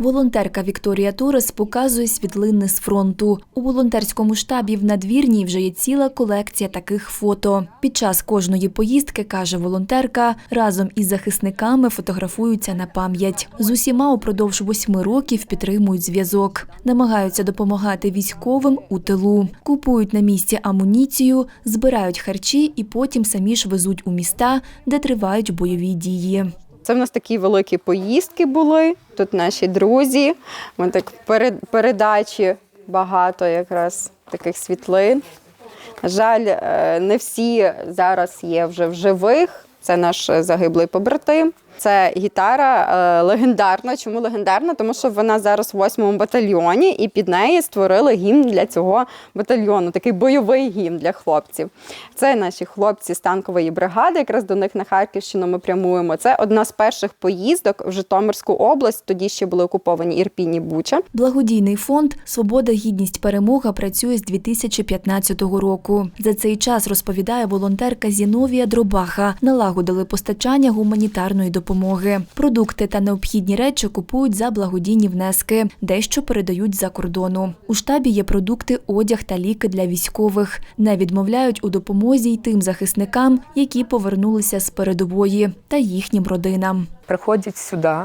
Волонтерка Вікторія Торес показує світлини з фронту. У волонтерському штабі в надвірній вже є ціла колекція таких фото. Під час кожної поїздки, каже волонтерка, разом із захисниками фотографуються на пам'ять. З усіма упродовж восьми років підтримують зв'язок. Намагаються допомагати військовим у тилу. Купують на місці амуніцію, збирають харчі і потім самі ж везуть у міста, де тривають бойові дії. Це в нас такі великі поїздки були. Тут наші друзі. Ми так перед передачі багато якраз таких світлин. На жаль, е, не всі зараз є вже в живих. Це наш загиблий побратим. Це гітара е, легендарна. Чому легендарна? Тому що вона зараз в 8-му батальйоні, і під неї створили гімн для цього батальйону, такий бойовий гімн для хлопців. Це наші хлопці з танкової бригади. Якраз до них на Харківщину ми прямуємо. Це одна з перших поїздок в Житомирську область. Тоді ще були окуповані Ірпінь і Буча. Благодійний фонд Свобода, гідність, перемога працює з 2015 року. За цей час розповідає волонтерка Зіновія Дробаха. Налагодили постачання гуманітарної допомоги. Продукти та необхідні речі купують за благодійні внески, дещо передають за кордону. У штабі є продукти, одяг та ліки для військових. Не відмовляють у допомозі й тим захисникам, які повернулися з передової, та їхнім родинам. приходять сюди.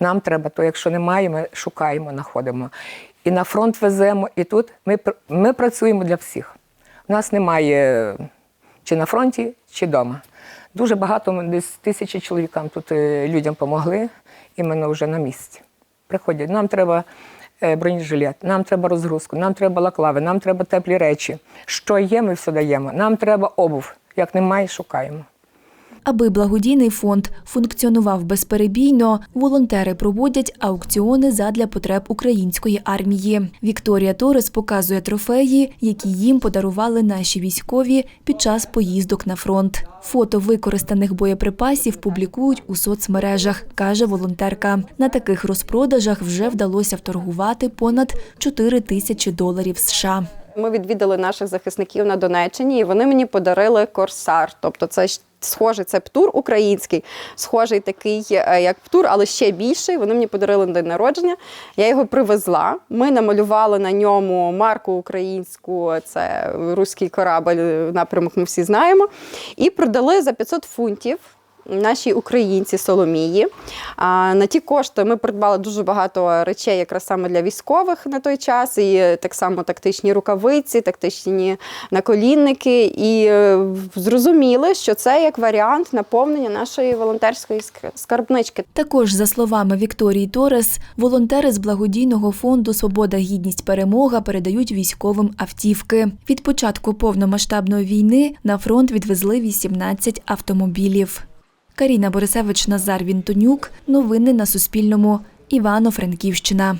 Нам треба, то якщо немає, ми шукаємо, знаходимо. І на фронт веземо, і тут ми, ми працюємо для всіх. У нас немає чи на фронті, чи вдома. Дуже багато, десь тисячі чоловікам тут е, людям допомогли, іменно вже на місці. Приходять, нам треба е, бронежилет, нам треба розгрузку, нам треба лаклави, нам треба теплі речі. Що є, ми все даємо. Нам треба обув. Як немає, шукаємо. Аби благодійний фонд функціонував безперебійно, волонтери проводять аукціони задля потреб української армії. Вікторія Торес показує трофеї, які їм подарували наші військові під час поїздок на фронт. Фото використаних боєприпасів публікують у соцмережах, каже волонтерка. На таких розпродажах вже вдалося вторгувати понад 4 тисячі доларів США. Ми відвідали наших захисників на Донеччині, і вони мені подарили корсар. Тобто, це схожий це птур український, схожий такий, е, як птур, але ще більший. Вони мені подарили на день народження. Я його привезла. Ми намалювали на ньому марку українську. Це руський корабль, напрямок ми всі знаємо. І продали за 500 фунтів. Наші українці Соломії. А на ті кошти ми придбали дуже багато речей, якраз саме для військових на той час. І так само тактичні рукавиці, тактичні наколінники. І е, зрозуміли, що це як варіант наповнення нашої волонтерської ск- скарбнички. Також, за словами Вікторії Торес, волонтери з благодійного фонду Свобода, гідність, перемога передають військовим автівки. Від початку повномасштабної війни на фронт відвезли 18 автомобілів. Каріна Борисевич, Назар Вінтонюк. Новини на Суспільному. Івано-Франківщина.